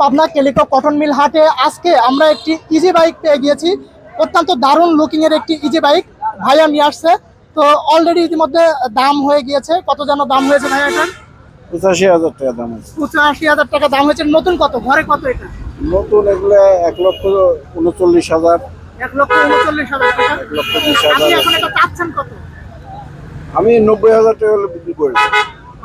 Pabna calico cotton mill হাটে আজকে আমরা একটি ইজি বাইক পেয়ে গিয়েছি। অত্যন্ত দারুণ লুকিং এর একটি ইজি বাইক ভাইয়া নিয়ে আসছে। তো অলরেডি ইতিমধ্যে দাম হয়ে গিয়েছে। কত যেন দাম হয়েছে ভাইয়া পঁচাশি হাজার টাকা দাম পঁচাশি হাজার টাকা দাম হয়েছে। নতুন কত? ঘরে কত এটা? নতুন এগুলো এক লক্ষ উনচল্লিশ হাজার। এক লক্ষ উনচল্লিশ হাজার টাকা। এক লক্ষ বিশ হাজার। এটা আমি নব্বই হাজার টাকা বিক্রি করেছি।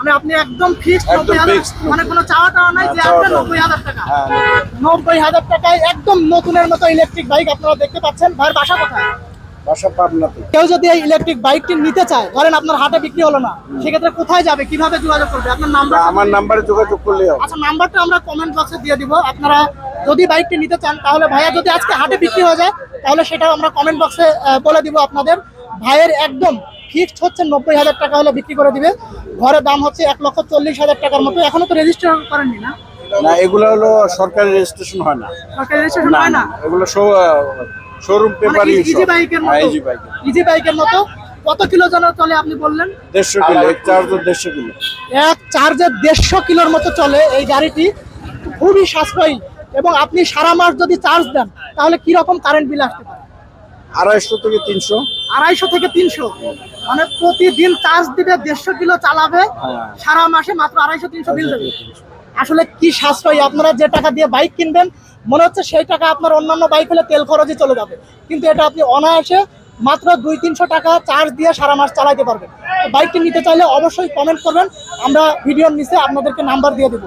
মানে আপনি একদম ফিক্সড নব্বই হাজার মানে কোনো চাওয়া টাওয়া নাই যে আপনার নব্বই হাজার টাকা। হ্যাঁ। নব্বই হাজার টাকায় একদম নতুনের মতো ইলেকট্রিক বাইক আপনারা দেখতে পাচ্ছেন। ভাইয়ের বাসা কোথায়? কেউ যদি এই ইলেকট্রিক বাইকটি নিতে চায় ধরেন আপনার হাটে বিক্রি হলো না সেক্ষেত্রে কোথায় যাবে? কীভাবে যোগাযোগ করবে? আপনার নাম্বার আমার নাম্বারে যোগাযোগ করলে আচ্ছা নাম্বারটা আমরা কমেন্ট বক্সে দিয়ে দিব। আপনারা যদি বাইকটি নিতে চান তাহলে ভাইয়া যদি আজকে হাটে বিক্রি হয়ে যায় তাহলে সেটাও আমরা কমেন্ট বক্সে বলে দিব আপনাদের। ভাইয়ের একদম ফিক্সড হচ্ছে নব্বই হাজার টাকা হলে বিক্রি করে দিবে ঘরের দাম হচ্ছে এক লক্ষ চল্লিশ হাজার টাকার মতো। এখনও তো রেজিস্টার করেননি না? না এগুলো হলো সরকারি রেজিস্ট্রেশন হয় না। সরকারি রেজিস্ট্রেশন হয় না এগুলো শোরুম পেপার মানে ইজি বাইকের মতো? ইজি বাইক ইজি বাইকের মতো? কত কিলো জন চলে আপনি বললেন? দেড়শো কিলো এক চার্জ দেড়শো কিলো। এক চার্জে দেড়শো কিলোর মতো চলে এই গাড়িটি। খুবই সাশ্রয়ী। এবং আপনি সারা মাস যদি চার্জ দেন তাহলে কি রকম কারেন্ট বিল আসতে পারে? আড়াইশো থেকে তিনশো। আড়াইশো থেকে তিনশো। মানে প্রতিদিন চার্জ দিবে দেড়শো কিলো চালাবে হ্যাঁ। সারা মাসে মাত্র আড়াইশো তিনশো বিল দেবে। আসলে কি সাশ্রয়ী? আপনারা যে টাকা দিয়ে বাইক কিনবেন মনে হচ্ছে সেই টাকা আপনার অন্যান্য বাইক হলে তেল খরচে চলে যাবে। কিন্তু এটা আপনি অনায়াসে মাত্র দুই তিনশো টাকা চার্জ দিয়ে সারা মাস চালাতে পারবেন। বাইকটি নিতে চাইলে অবশ্যই কমেন্ট করবেন। আমরা ভিডিওর নিচে আপনাদেরকে নাম্বার দিয়ে দেবো।